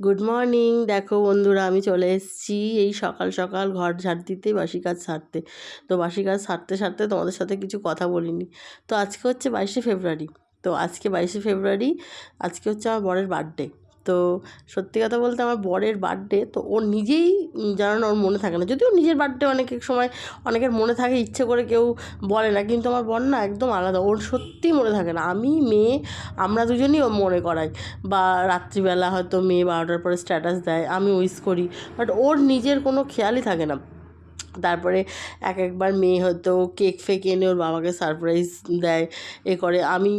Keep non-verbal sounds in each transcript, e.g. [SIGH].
Good morning দেখো বন্ধুরা, আমি চলে এসেছি এই সকাল সকাল ঘর ঝাড় দিতে, বাসি কাজ সারতে। তো বাসি কাজ সারতে সারতে তোমাদের সাথে কিছু কথা বলিনি। তো আজকে হচ্ছে বাইশে ফেব্রুয়ারি। তো আজকে বাইশে ফেব্রুয়ারি, আজকে হচ্ছে আমার বরের বার্থডে তো সত্যি কথা বলতে আমার বরের বার্থডে তো ও নিজেই জানানো ওর মনে থাকে না। যদিও নিজের বার্থডে অনেক সময় অনেকের মনে থাকে, ইচ্ছে করে কেউ বলে না, কিন্তু আমার বর না একদম আলাদা। ওর সত্যি মনে থাকে না। আমি, মেয়ে, আমরা দুজনই ও মনে করাই। বা রাত্রিবেলা হয়তো মেয়ে বারোটার পরে স্ট্যাটাস দেয়, আমি উইস করি। বাট ওর নিজের কোনো খেয়ালই থাকে না। তারপরে এক একবার মেয়ে হয়তো কেক ফেক এনে ওর বাবাকে সারপ্রাইজ দেয়, এ করে। আমি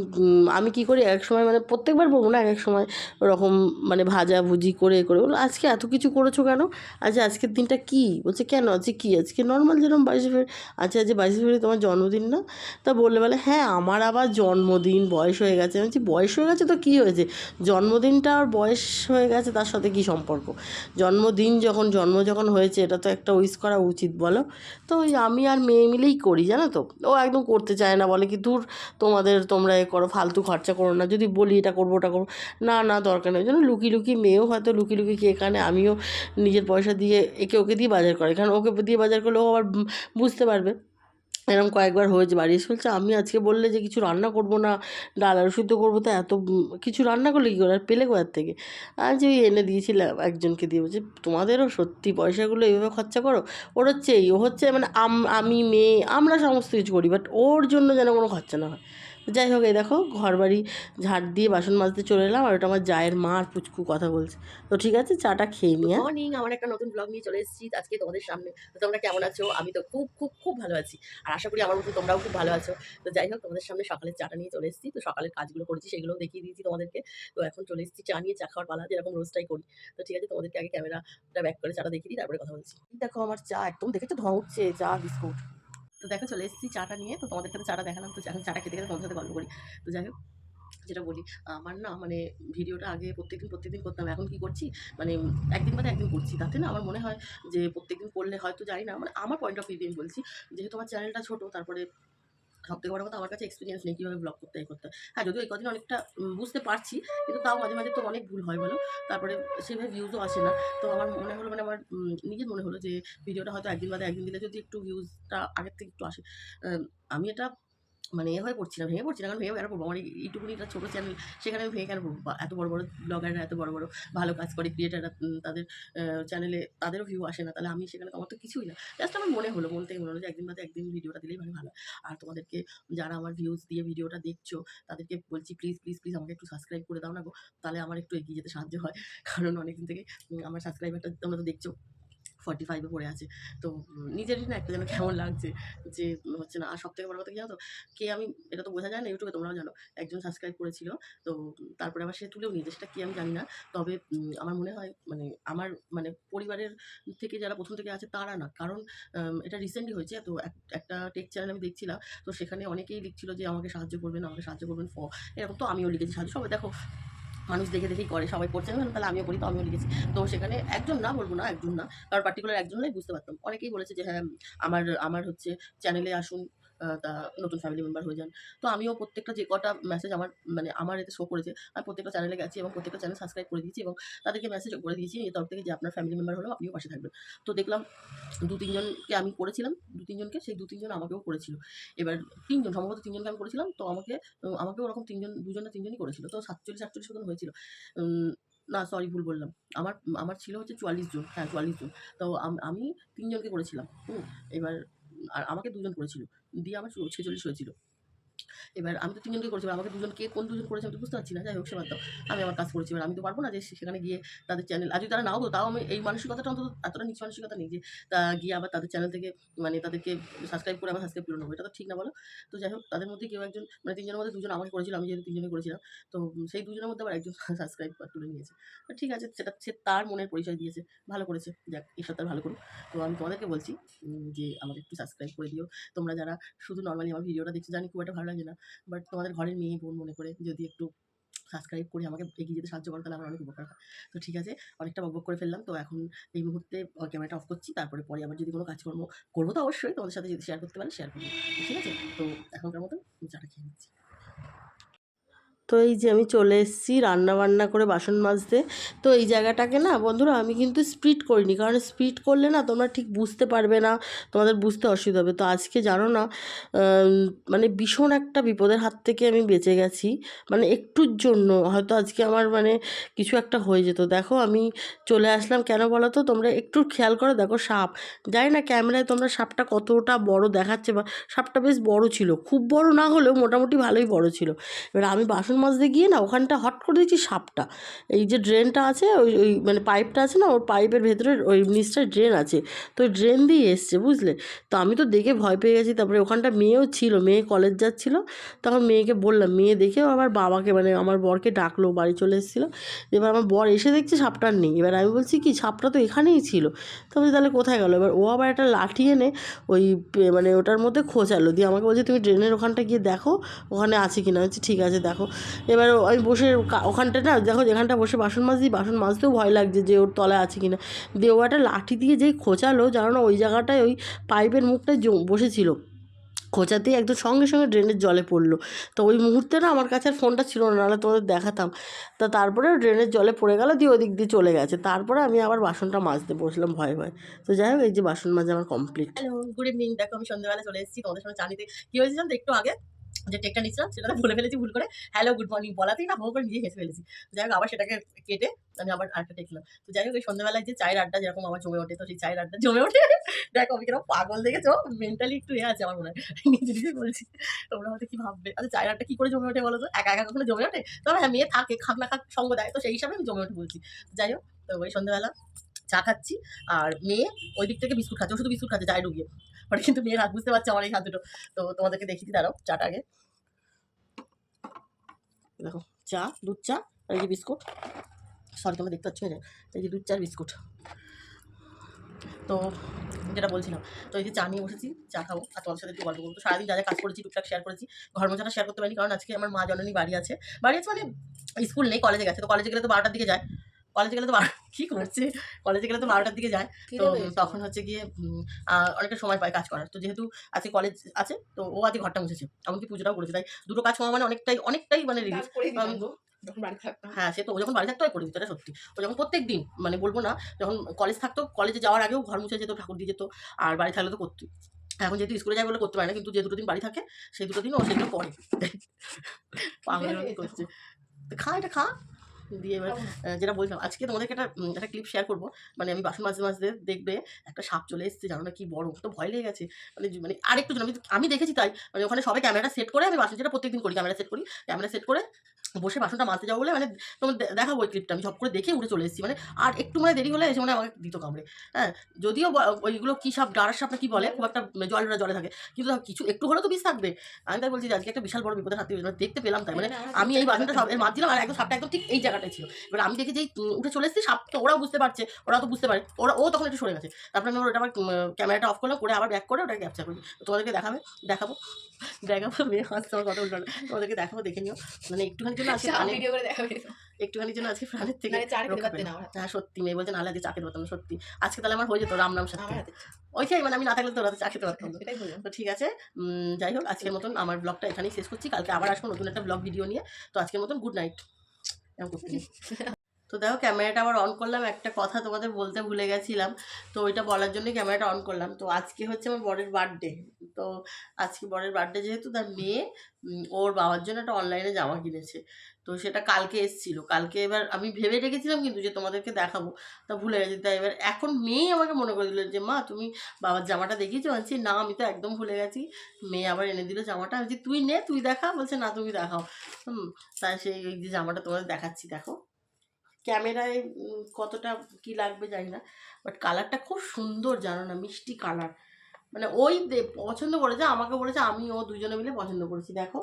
আমি কী করি, এক সময় মানে প্রত্যেকবার বলব না, এক এক সময় ওরকম মানে ভাজা ভুজি করে, এ করে। বলো আজকে এত কিছু করেছ কেন? আচ্ছা আজকের দিনটা কী? বলছে, কেন? আজকে কী? আজকে নর্মাল যেরকম বাইশে ফেব্রুয়ারি আচ্ছা আজকে বাইশে ফেব্রুয়ারি তোমার জন্মদিন না? তা বললে, বলে হ্যাঁ আমার আবার জন্মদিন, বয়স হয়ে গেছে। আমি বলছি, বয়স হয়ে গেছে তো কী হয়েছে? জন্মদিনটা আর বয়স হয়ে গেছে, তার সাথে কী সম্পর্ক? জন্মদিন যখন, জন্ম যখন হয়েছে, এটা তো একটা উইস করা উচিত বলো? তো ওই আমি আর মেয়ে মিলেই করি, জানো তো? ও একদম করতে চায় না, বলে কি দূর তোমাদের, তোমরা এ করো, ফালতু খরচা করো না, যদি বলি এটা করব, ওটা করব। না না, দরকার নেই। জন্য লুকি লুকিয়ে মেয়েও হয়তো লুকি লুকি কে কানে আমিও নিজের পয়সা দিয়ে একে ওকে দিয়ে বাজার করে কারণ ওকে দিয়ে বাজার করলে ও আবার বুঝতে পারবে। এরকম কয়েকবার হয়েছে বাড়ি এসে বলছে, আমি আজকে বললে যে কিছু রান্না করব না, ডাল আলু সিদ্ধ করব, তো এত কিছু রান্না করলে কী করে, আর পেলে কোথার থেকে? আর যে ওই এনে দিয়েছিলাম একজনকে দিয়ে বলছে, তোমাদেরও সত্যি পয়সাগুলো এইভাবে খরচা করো? ওর হচ্ছে এই, ও হচ্ছে মানে আমি মেয়ে, আমরা সমস্ত কিছু করি বাট ওর জন্য যেন কোনো খরচা না হয়। যাই হোক এই দেখো ঘর বাড়ি ঝাড় দিয়ে বাসন মাজতে চলে এলাম আর ওটা আমার জায়ের মা আর পুচকু কথা বলছে। তো ঠিক আছে চাটা খেয়ে নিয়ে মর্নিং আমার একটা নতুন ব্লগ নিয়ে চলে এসেছি। আজকে তোমাদের সামনে। তো তোমরা কেমন আছো? আমি তো খুব খুব খুব ভালো আছি। আর আশা করি আমার মতো তোমরাও খুব ভালো আছো। তো যাই হোক তোমাদের সামনে সকালের চাটা নিয়ে চলে এসেছি। তো সকালের কাজগুলো করেছি সেগুলো দেখিয়ে দিয়েছি তোমাদেরকে। তো এখন চলে এসেছি চা নিয়ে চা খাওয়ার পালা যেরকম রোজটাই করি। তো ঠিক আছে তোমাদেরকে আগে ক্যামেরাটা ব্যাক করে চাটা দেখিয়ে দিই তারপরে কথা বলছি। দেখো আমার চা একদম দেখেছ? ধোঁয়া উঠছে চা বিস্কুট। তো দেখো চলে এসেছি চাটা নিয়ে। তো তোমাদের সাথে চাটা দেখালাম। তো এখন চাটা খেতে খেতে তোমাদের সাথে গল্প করি। তো যাই হোক, যেটা বলি, আমার না মানে ভিডিওটা আগে প্রত্যেকদিন প্রত্যেকদিন করতাম। এখন কি করছি? মানে একদিন বাদে একদিন করছি। তাতে না আমার মনে হয় যে প্রত্যেকদিন করলে হয়তো জানি না। মানে আমার পয়েন্ট অফ ভিউ দিয়ে বলছি, যেহেতু আমার চ্যানেলটা ছোটো, তারপরে সব থেকে বড় কথা আমার কাছে এক্সপিরিয়েন্স নেই কীভাবে ব্লগ করতে এই করতে। হ্যাঁ যদিও এই কদিন অনেকটা বুঝতে পারছি, কিন্তু তাও মাঝে মাঝে তো অনেক ভুল হয় বলো। তারপরে সেভাবে ভিউজও আসে না। তো আমার মনে হলো মানে আমার নিজের মনে হলো যে ভিডিওটা হয়তো একদিন বাদে একদিন দিলে যদি একটু ভিউজটা আগের থেকে একটু আসে। আমি এটা মানে এ হয়ে পড়ছি না, ভেঙে পড়ছি না, কারণ ভেঙে কেন পড়ব আমার এই- এইটুকুনি একটা ছোটো চ্যানেল সেখানে আমি ভেঙে কেন পড়ব? এত বড় বড় ব্লগাররা এত বড় বড় ভালো কাজ করে ক্রিয়েটাররা তাদের চ্যানেলে তাদেরও ভিউ আসে না, তাহলে আমি সেখানে আমার তো কিছুই না। জাস্ট আমার মনে হলো, মন থেকে মনে হলো যে একদিন বাদে একদিন ভিডিওটা দিলেই মানে ভালো। আর তোমাদেরকে যারা আমার ভিউজ দিয়ে ভিডিওটা দেখছ, তাদেরকে বলছি প্লিজ প্লিজ প্লিজ আমাকে একটু সাবস্ক্রাইব করে দাও না গো। তাহলে আমার একটু এগিয়ে যেতে সাহায্য হয়। কারণ অনেকদিন থেকে আমার সাবস্ক্রাইবারটা তোমরা তো দেখছ। ফর্টি ফাইভে পড়ে আছে। তো নিজেরই না একটা যেন কেমন লাগছে যে, হচ্ছে না, আর সব থেকে বড় কথা কি জানো তো? কে আমি, এটা তো বোঝা যায় না ইউটিউবে, তোমরাও জানো। একজন সাবস্ক্রাইব করেছিল, তো তারপরে আবার সে তুলেও নিয়েছে, সেটা কি আমি জানি না। তবে আমার মনে হয় মানে আমার মানে পরিবারের থেকে যারা প্রথম থেকে আছে, তারা না। কারণ এটা রিসেন্টলি হয়েছে, তো এক- একটা টেক চ্যানেল আমি দেখছিলাম, তো সেখানে অনেকেই লিখছিল যে, আমাকে সাহায্য করবেন, আমাকে সাহায্য করবেন, ফ, এরকম তো আমিও লিখেছি, সাহায্য, সবাই দেখো। মানুষ দেখে দেখেই করে, সবাই না তাহলে আমিও করি তো আমিও লিখেছি। তো সেখানে একজন না, বলব না, একজন না, কারণ পার্টিকুলার একজনই বুঝতে পারতাম। অনেকেই বলেছে যে হ্যাঁ আমার আমার হচ্ছে চ্যানেলে আসুন তা নতুন ফ্যামিলি মেম্বার হয়ে যান। তো আমিও প্রত্যেকটা যে কটা মেসেজ আমার মানে আমার এতে শো করেছে আমি প্রত্যেকটা চ্যানেলে গেছি এবং প্রত্যেকটা চ্যানেল সাবস্ক্রাইব করে দিয়েছি এবং তাদেরকে মেসেজ করে দিয়েছি এই তরফ থেকে যে আপনার ফ্যামিলি মেম্বার হলেও আপনিও পাশে থাকবেন। তো দেখলাম দু তিনজনকে আমি করেছিলাম দু তিনজনকে সেই দু তিনজন আমাকেও করেছিল। এবার তিনজন সম্ভবত তিনজনকে আমি করেছিলাম তো আমাকে উম, আমাকেও ওরকম তিনজন দুজন না তিনজনই করেছিল তো সাতচল্লিশ আটচল্লিশ মতন হয়েছিল। না সরি ভুল বললাম। আমার আমার ছিল হচ্ছে চুয়াল্লিশ জন হ্যাঁ চুয়াল্লিশ জন। তো আমি তিনজনকে করেছিলাম হুম এবার আর আমাকে দুজন করেছিল। দিয়ে আমার ছেচল্লিশ হয়েছিল। এবার আমি তো তিনজনকে করেছি আমাকে দুজন কে কোন দুজন করেছে আমি তো বুঝতে পারছি না, যাই হোক, সে দাও। আমি আমার কাজ করেছি, এবার আমি তো পারব না যে সেখানে গিয়ে তাদের চ্যানেল আর যদি তারা নাও তো তাও আমি এই মানসিকতাটা অন্তত এতটা নিচ মানসিকতা নেই যে, তা গিয়ে আবার তাদের চ্যানেল থেকে মানে তাদেরকে সাবস্ক্রাইব করে আবার সাবস্ক্রাইব করে নেব, এটা তো ঠিক না বলো। তো যাই হোক, তাদের মধ্যে কেউ একজন মানে তিনজনের মধ্যে দুজন আমাকে করেছিল, আমি যেহেতু তিনজনে করেছিলাম, তো সেই দুজনের মধ্যে আবার একজন [LAUGHS] সাবস্ক্রাইব তুলে নিয়েছে। তো ঠিক আছে, সেটা সে তার মনের পরিচয় দিয়েছে, ভালো করেছে, যাক ঈশ্বর তার ভালো করুক। তো আমি তোমাদেরকে বলছি যে আমাকে একটু সাবস্ক্রাইব করে দিও। তোমরা যারা শুধু নর্মালি আমার ভিডিওটা দেখছ, জানি খুব একটা ভালো লাগে না। বাট তোমাদের ঘরের মেয়ে বোন মনে করে যদি একটু সাবস্ক্রাইব করে, আমাকে এগিয়ে যেতে সাহায্য করো, তাহলে আমার অনেক উপকার হয়। তো ঠিক আছে, অনেকটা বকবক করে ফেললাম। তো এখন এই মুহূর্তে ক্যামেরাটা অফ করছি। তারপরে পরে আবার যদি কোনো কাজকর্ম করব, তো অবশ্যই তোমাদের সাথে যদি শেয়ার করতে পারি শেয়ার করব। ঠিক আছে? তো এখনকার মতন চাটা খেয়ে নিচ্ছি। তো এই যে আমি চলে এসেছি রান্না বান্না করে বাসন মাজতে। তো এই জায়গাটাকে না, বন্ধুরা, আমি কিন্তু স্পিড করিনি। কারণ স্পিড করলে না, তোমরা ঠিক বুঝতে পারবে না, তোমাদের বুঝতে অসুবিধা হবে। তো আজকে জানো না মানে ভীষণ একটা বিপদের হাত থেকে আমি বেঁচে গেছি। মানে একটুর জন্য, হয়তো আজকে আমার মানে কিছু একটা হয়ে যেত। দেখো, আমি চলে আসলাম কেন বলো তো? তোমরা একটু খেয়াল করো, দেখো সাপ। জানি না ক্যামেরায় তোমরা সাপটা কতটা বড় দেখাচ্ছে বা, সাপটা বেশ বড় ছিল। খুব বড় না হলেও মোটামুটি ভালোই বড় ছিল। এবার আমি বাসন মাজতে গিয়ে না ওখানটা হট করে দিয়েছি সাপটা। এই যে ড্রেনটা আছে, ওই ওই মানে পাইপটা আছে না, ওর পাইপের ভেতরে ওই নিচটায় ড্রেন আছে। তো ড্রেন দিয়ে এসছে, বুঝলে? তো আমি তো দেখে ভয় পেয়ে গেছি। তারপরে ওখানটা মেয়েও ছিল, মেয়ে কলেজ যাচ্ছিল। তখন মেয়েকে বললাম, মেয়ে দেখেও আবার বাবাকে মানে আমার বরকে ডাকলো বাড়ি চলে এসেছিল। এবার আমার বর এসে দেখছে সাপটা নেই। এবার আমি বলছি, কি, সাপটা তো এখানেই ছিল? তো বলছি, তাহলে কোথায় গেলো? এবার ও আবার একটা লাঠি এনে ওই মানে ওটার মধ্যে খোঁচালো। দিয়ে আমাকে বলছে, তুমি ড্রেনের ওখানটা গিয়ে দেখো, ওখানে আছে কি না হচ্ছে ঠিক আছে, দেখো। এবার আমি বসে ওখানটা না, দেখো যেখানটা বসে বাসন মাজছি, বাসন মাজতেও ভয় লাগছে যে ওর তলায় আছে কি না দিয়ে একটা লাঠি দিয়ে যেই খোঁচালো, জানো না, ওই জায়গাটায় ওই পাইপের মুখটায় বসেছিল। খোঁচাতেই একদম সঙ্গে সঙ্গে ড্রেনের জলে পড়ল। তো ওই মুহূর্তে না আমার কাছে আর ফোনটা ছিল না, নাহলে তোমাদের দেখাতাম। তা তারপরে ড্রেনের জলে পড়ে গেল, দিয়ে ওদিক দিয়ে চলে গেছে। তারপরে আমি আবার বাসনটা মাজতে বসলাম ভয়ে ভয়ে। তো যাই হোক, এই যে বাসন মাজা আমার কমপ্লিট গুড ইভিনিং দেখো আমি সন্ধ্যাবেলা চলে এসেছি, তোমাদের সঙ্গে চা নিতে। কি হয়েছে জানো একটু আগে? যে টেকটা নিচ্ছিলাম সেটা ভুলে ফেলেছি, ভুল করে। হ্যালো গুড মর্নিং বলাতেই না ভুল করে নিজে হেসে ফেলেছি। যাই হোক, আবার সেটাকে কেটে আমি আবার আরেকটা টেকলাম তো যাই হোক ওই সন্ধ্যাবেলায় যে চায়ের আড্ডা যেরকম আমার জমে ওঠে, তো সেই চায়ের আড্ডা জমে ওঠে। দেখো, আমি কীরকম পাগল দেখেছ? মেন্টালি একটু এ আছে আমার মনে হয়। নিজে নিজে বলছি। তোমরা হয়তো কি ভাববে? আচ্ছা চায়ের আড্ডা কি করে জমে ওঠে বলো তো? একা একা কখনো জমে ওঠে? তবে হ্যাঁ মেয়ে থাকে, খাক না খাক, সঙ্গ দেয়, তো সেই হিসাবে আমি জমে ওঠে বলছি। যাই হোক, তো ওই সন্ধ্যাবেলা চা খাচ্ছি, আর মেয়ে ওই দিক থেকে বিস্কুট খাচ্ছে, ও শুধু বিস্কুট খাচ্ছে, চায় ডুবিয়ে। বাট কিন্তু মেয়ের হাত, বুঝতে পারছে আমার এই হাত দুটো। তো তোমাদেরকে দেখিয়ে দিই, দাঁড়াও, চাটা আগে। দেখো, চা, দুধ চা, আর এই যে বিস্কুট। সরি তোমরা দেখতে পাচ্ছ, এই যে দুধ চা বিস্কুট। তো যেটা বলছিলাম, তো এই যে চা নিয়ে বসেছি, চা খাব, আর তোমার সাথে একটু গল্প করব। সারাদিন যা যা কাজ করেছি, টুকটাক শেয়ার করেছি। ঘর মোছাটা শেয়ার করতে পারিনি, কারণ আজকে আমার মা জননী বাড়ি আছে। বাড়ি আছে মানে স্কুল নেই কলেজে গেছে। তো কলেজে গেলে তো বারোটার দিকে যায়। কলেজে গেলে তো কী করছে? কলেজে গেলে তো বারোটার দিকে যায়। তো তখন হচ্ছে গিয়ে অনেকটা সময় পায় কাজ করার। তো যেহেতু আজকে কলেজ আছে তো ও আজকে ঘরটা মুছেছে। এমনকি পুজোটাও করেছে। তাই দুটো কাজ করা মানে অনেকটাই অনেকটাই মানে রিলিফ হ্যাঁ সে তো ও যখন বাড়ি থাকতো করে দিত এটা সত্যি। ও যখন প্রত্যেক দিন মানে বলব না যখন কলেজ থাকতো কলেজে যাওয়ার আগেও ঘর মুছে যেত ঠাকুর দিয়ে যেত আর বাড়ি থাকলে তো করতো এখন যেহেতু স্কুলে যায় বলে করতে পারে না কিন্তু যে দুটো দিন বাড়ি থাকে সেই দুটো দিন ও সেগুলো করে। [LAUGHS] পাগলের করছে। তো খা এটা খা। দিয়ে এবার যেটা বলছিলাম আজকে তোমাদেরকে একটা একটা ক্লিপ শেয়ার করব। মানে আমি বাসন মাঝে মাঝে দেখবে একটা সাপ চলে এসেছে, জানো না কি বড়, তো ভয় লেগে গেছে। মানে মানে আরেকটু জন, আমি আমি দেখেছি তাই মানে ওখানে সবাই ক্যামেরাটা সেট করে আমি বাসন যেটা প্রত্যেকদিন করি ক্যামেরা সেট করি ক্যামেরা সেট করে বসে বাসনটা মাজতে যাব বলে মানে তোমার দেখাবো ওই ক্লিপটা আমি সব করে দেখে উঠে চলে এসেছি। মানে আর একটু মানে দেরি হলে এসে মানে আমাকে দিত কামড়ে। হ্যাঁ যদিও ওইগুলো কী সাপ ডাড়ার সাপ না কি বলে খুব একটা জলটা জলে থাকে। কিন্তু কিছু একটু হলেও তো বিষ থাকবে। আমি তাই বলছি যে আজকে একটা বিশাল বড় বিপদের হাতে মানে দেখতে পেলাম তাই। মানে আমি এই বাসনটা সব এর মাজছিলাম আর একদম সাপটা একদম ঠিক এই জায়গাটায় ছিল। এবার আমি দেখি যে এই, উঠে চলে এসেছি সাপ তো ওরাও বুঝতে পারছে ওরা তো বুঝতে পারে। ওরা ও তখন একটু সরে গেছে। তারপরে আমি ওটা আবার ক্যামেরাটা অফ করলাম করে আবার ব্যাক করে ওটা ক্যাপচার করি। তোমাদেরকে দেখাবে দেখাবো। দেখাবো মেয়ে হাসছে আমার কথা তোমাদেরকে দেখাবো দেখে নিও। মানে একটুখানি জন্য আজকে ভিডিও করে দেখাবে। একটুখানি জন্য আজকে প্রাণের থেকে মানে হ্যাঁ সত্যি মেয়ে বলছে নাহলে আজকে চা খেতে পারতাম না সত্যি। আজকে তাহলে আমার হয়ে যেত রাম নাম সাথে। আমার হাতে ওই সেই মানে আমি না থাকলে তো রাতে চা খেতে পারতাম তো ঠিক আছে যাই হোক আজকের মতন আমার ব্লগটা এখানেই শেষ করছি। কালকে আবার আসব নতুন একটা ব্লগ ভিডিও নিয়ে। তো আজকের মতন গুড নাইট। [LAUGHS] তো দেখো ক্যামেরাটা আবার অন করলাম। একটা কথা তোমাদের বলতে ভুলে গেছিলাম। তো ওইটা বলার জন্যই ক্যামেরাটা অন করলাম। তো আজকে হচ্ছে আমার বরের বার্থডে তো আজকে বরের বার্থডে যেহেতু তার মেয়ে ওর বাবার জন্য একটা অনলাইনে জামা কিনেছে। তো সেটা কালকে এসেছিল। কালকে এবার আমি ভেবে রেখেছিলাম কিন্তু যে তোমাদেরকে দেখাবো। তা ভুলে গেছি। তাই এবার এখন মেয়ে আমাকে মনে করে দিল যে মা তুমি বাবার জামাটা দেখিয়েছো? বলছি না আমি তো একদম ভুলে গেছি। মেয়ে আবার এনে দিল জামাটা। বলছি, তুই নে তুই দেখা। বলছে না তুমি দেখাও। হুম তাই সেই যে জামাটা তোমাদের দেখাচ্ছি। দেখো। ক্যামেরায় কতটা কি লাগবে জানি না বাট কালারটা খুব সুন্দর জানো না, মিষ্টি কালার মানে ওই পছন্দ করেছে, আমাকে বলেছে, আমি ও দুজনে মিলে পছন্দ করেছি, দেখো।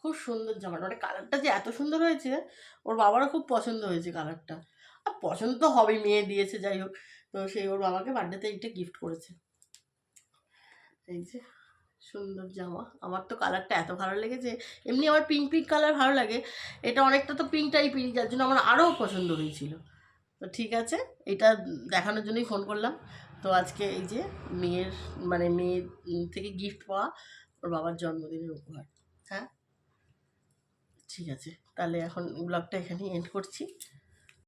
খুব সুন্দর জামাটা মানে কালারটা যে এত সুন্দর হয়েছে, ওর বাবারও খুব পছন্দ হয়েছে কালারটা আর পছন্দ তো হবেই, মেয়ে দিয়েছে, যাই হোক। তো সেই, ওর বাবাকে বার্থডেতে এইটা গিফট করেছে। এই যে। সুন্দর জামা। আমার তো কালারটা এত ভালো লেগেছে, এমনি আমার পিঙ্ক পিঙ্ক কালার ভালো লাগে। এটা অনেকটা তো পিঙ্ক টাইপেরই যার জন্য আমার আরও পছন্দ হয়েছিল। তো ঠিক আছে, এটা দেখানোর জন্যই ফোন করলাম। তো আজকে এই যে মেয়ের মানে মেয়ের থেকে গিফট পাওয়া ওর বাবার জন্মদিনের উপহার। হ্যাঁ? ঠিক আছে, তাহলে এখন ব্লগটা এখানেই এন্ড করছি।